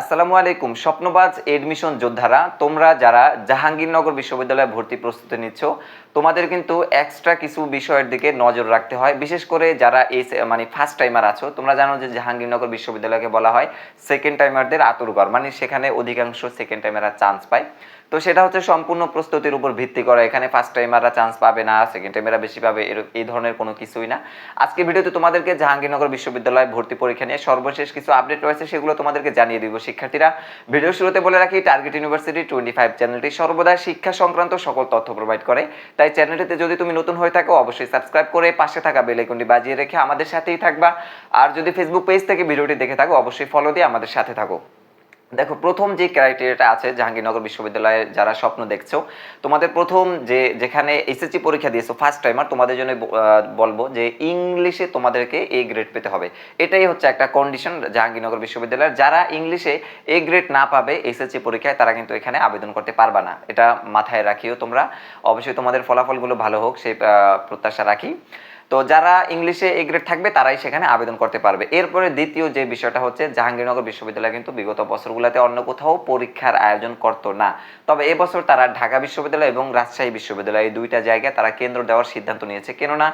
আসসালামু আলাইকুম, স্বপ্নবাজ এডমিশন যোদ্ধারা, তোমরা যারা জাহাঙ্গীরনগর বিশ্ববিদ্যালয়ে ভর্তি প্রস্তুতি নিচ্ছ, তোমাদের কিন্তু এক্সট্রা কিছু বিষয়ের দিকে নজর রাখতে হয়। বিশেষ করে যারা এই মানে ফার্স্ট টাইমার আছো, তোমরা জানো যে জাহাঙ্গীরনগর বিশ্ববিদ্যালয়কে বলা হয় সেকেন্ড টাইমারদের আতুরগড় মানে সেখানে অধিকাংশ সেকেন্ড টাইমাররা চান্স পায়। তো সেটা হচ্ছে সম্পূর্ণ প্রস্তুতির উপর ভিত্তি করে। এখানে ফার্স্ট টাইমাররা চান্স পাবে না সেকেন্ড টাইমাররা বেশি পাবে এই ধরনের কোনো কিছুই না। আজকে ভিডিওতে তোমাদেরকে জাহাঙ্গীরনগর বিশ্ববিদ্যালয়ে ভর্তি পরীক্ষা নিয়ে সর্বশেষ কিছু আপডেট রয়েছে, সেগুলো তোমাদেরকে জানিয়ে দিব। শিক্ষার্থীরা, ভিডিও শুরুতে বলে রাখি টার্গেট ইউনিভার্সিটি টোয়েন্টি ফাইভ চ্যানেলটি সর্বদা শিক্ষা সংক্রান্ত সকল তথ্য প্রোভাইড করে। তাই চ্যানেলটিতে যদি তুমি নতুন হয়ে থাকো, অবশ্যই সাবস্ক্রাইব করে পাশে থাকা বেল বাজিয়ে রেখে আমাদের সাথেই থাকবা। আর যদি ফেসবুক পেজ থেকে ভিডিওটি দেখে থাকো, অবশ্যই ফলো দিয়ে আমাদের সাথে থাকো। দেখো, প্রথম যে ক্রাইটেরিয়াটা আছে জাহাঙ্গীরনগর বিশ্ববিদ্যালয়ে যারা স্বপ্ন দেখছ, তোমাদের প্রথম যে, যেখানে এসএসসি পরীক্ষা দিয়েছ ফার্স্ট টাইমার তোমাদের জন্য বলব যে ইংলিশে তোমাদেরকে এ গ্রেড পেতে হবে। এটাই হচ্ছে একটা কন্ডিশন জাহাঙ্গীরনগর বিশ্ববিদ্যালয়ের। যারা ইংলিশে এ গ্রেড না পাবে এসএসসি পরীক্ষায়, তারা কিন্তু এখানে আবেদন করতে পারবা না। এটা মাথায় রাখিও তোমরা। অবশ্যই তোমাদের ফলাফলগুলো ভালো হোক, সেই প্রত্যাশা রাখি। তো যারা ইংলিশে এ গ্রেড থাকবে, তারাই সেখানে আবেদন করতে পারবে। এরপরে দ্বিতীয় যে বিষয়টা হচ্ছে, জাহাঙ্গীরনগর বিশ্ববিদ্যালয় কিন্তু বিগত বছরগুলোতে অন্য কোথাও পরীক্ষার আয়োজন করতো না। তবে এবছর তারা ঢাকা বিশ্ববিদ্যালয় এবং রাজশাহী বিশ্ববিদ্যালয় এই দুইটা জায়গায় তারা কেন্দ্র দেওয়ার সিদ্ধান্ত নিয়েছে। কেননা,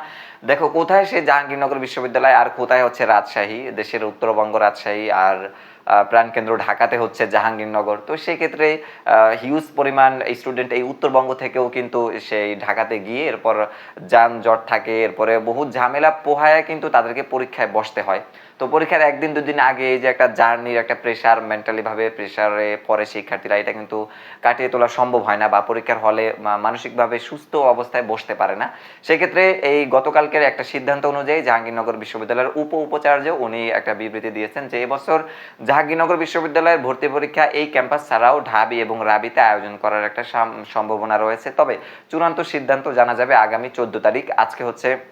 দেখো, কোথায় সে জাহাঙ্গীরনগর বিশ্ববিদ্যালয় আর কোথায় হচ্ছে রাজশাহী? দেশের উত্তরবঙ্গ, রাজশাহী আর প্রাণকেন্দ্র ঢাকাতে হচ্ছে জাহাঙ্গীরনগর। তো সেক্ষেত্রে হিউজ পরিমাণ স্টুডেন্ট এই উত্তরবঙ্গ থেকেও কিন্তু সেই ঢাকাতে গিয়ে এরপর যানজট থাকে, এরপরে বহু ঝামেলা পোহায় কিন্তু তাদেরকে পরীক্ষায় বসতে হয়। তো পরীক্ষার একদিন, দুদিন আগে যে একটা জার্নির একটা প্রেশার মেন্টালি ভাবে প্রেশারে পড়ে শিক্ষার্থীরা, এটা কিন্তু কাটিয়ে তোলা সম্ভব হয় না বা পরীক্ষার হলে মানসিকভাবে সুস্থ অবস্থায় বসতে পারে না। সেক্ষেত্রে এই গতকালকের একটা সিদ্ধান্ত অনুযায়ী জাহাঙ্গীরনগর বিশ্ববিদ্যালয়ের উপ উপাচার্য উনি একটা বিবৃতি দিয়েছেন যে এবছর জাহাঙ্গীরনগর বিশ্ববিদ্যালয়ের ভর্তি পরীক্ষা এই ক্যাম্পাস ছাড়াও ঢাবি এবং রাবিতে আয়োজন করার একটা সাম- সম্ভাবনা রয়েছে। তবে চূড়ান্ত সিদ্ধান্ত জানা যাবে আগামী চোদ্দ তারিখ। আজকে হচ্ছে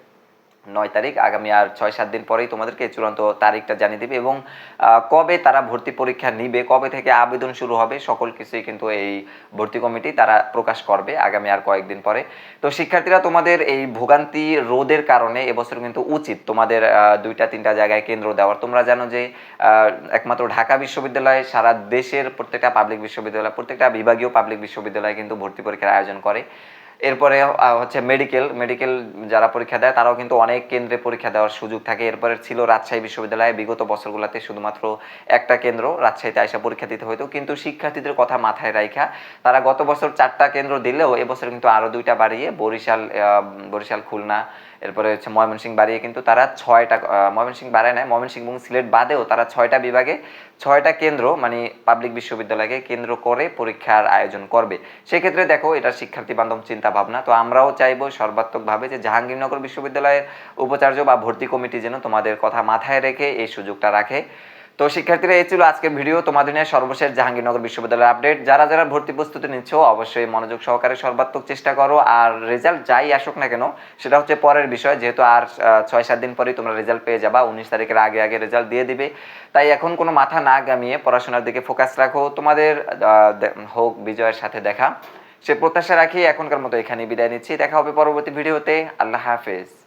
নয় তারিখ, আগামী আর ছয়, সাত দিন পরেই তোমাদেরকে চূড়ান্ত তারিখটা জানিয়ে দিবে এবং কবে তারা ভর্তি পরীক্ষা নিবে, কবে থেকে আবেদন শুরু হবে, সকল কিছুই কিন্তু এই ভর্তি কমিটি তারা প্রকাশ করবে আগামী আর কয়েকদিন পরে। তো শিক্ষার্থীরা, তোমাদের এই ভোগান্তি রোধের কারণে এবছর কিন্তু উচিত তোমাদের দুইটা, তিনটা জায়গায় কেন্দ্র দেওয়ার। তোমরা জানো যে একমাত্র ঢাকা বিশ্ববিদ্যালয় সারা দেশের প্রত্যেকটা পাবলিক বিশ্ববিদ্যালয়, প্রত্যেকটা বিভাগীয় পাবলিক বিশ্ববিদ্যালয় কিন্তু ভর্তি পরীক্ষার আয়োজন করে। এরপরে হচ্ছে মেডিকেল মেডিকেল যারা পরীক্ষা দেয়, তারাও কিন্তু অনেক কেন্দ্রে পরীক্ষা দেওয়ার সুযোগ থাকে। এরপরে ছিল রাজশাহী বিশ্ববিদ্যালয়ে বিগত বছরগুলোতে শুধুমাত্র একটা কেন্দ্র রাজশাহীতে আইসা পরীক্ষা দিতে হতো কিন্তু শিক্ষার্থীদের কথা মাথায় রাখা তারা গত বছর চারটা কেন্দ্র দিলেও এবছর কিন্তু আরও দুইটা বাড়িয়ে বরিশাল বরিশাল, খুলনা, এরপরে হচ্ছে ময়মনসিংহ বাড়িয়ে কিন্তু তারা ছয়টা ময়মনসিংহ বাড়ায় নাই, ময়মনসিংহ এবং সিলেট বাদেও তারা ছয়টা বিভাগে ছয়টা কেন্দ্র মানে পাবলিক বিশ্ববিদ্যালয়কে কেন্দ্র করে পরীক্ষার আয়োজন করবে। সেক্ষেত্রে দেখো এটা শিক্ষার্থী বান্ধব চিন্তা ভাবনা তো আমরাও চাইব সর্বাত্মকভাবে যে জাহাঙ্গীরনগর বিশ্ববিদ্যালয়ের উপাচার্য বা ভর্তি কমিটি যেন তোমাদের কথা মাথায় রেখে এই সুযোগটা রাখে। তো শিক্ষার্থীরা, এই ছিল আজকের ভিডিও। তোমাদের নিয়ে সর্বশেষ জাহাঙ্গীরনগর বিশ্ববিদ্যালয়ের আপডেট। যারা যারা ভর্তি প্রস্তুতি নিচ্ছ, অবশ্যই মনোযোগ সহকারে সর্বাত্মক চেষ্টা করো। আর রেজাল্ট যাই আসুক না কেন, সেটা হচ্ছে পরের বিষয়। যেহেতু আর ছয় সাত দিন পরেই তোমরা রেজাল্ট পেয়ে যাবা। উনিশ তারিখের আগে আগে রেজাল্ট দিয়ে দিবে। তাই এখন কোনো মাথা না গামিয়ে পড়াশোনার দিকে ফোকাস রাখো। তোমাদের হোক বিজয়ের সাথে দেখা। সে প্রত্যাশা রাখি এখনকার মতো এখানে বিদায় নিচ্ছি। দেখা হবে পরবর্তী ভিডিওতে। আল্লাহ হাফেজ।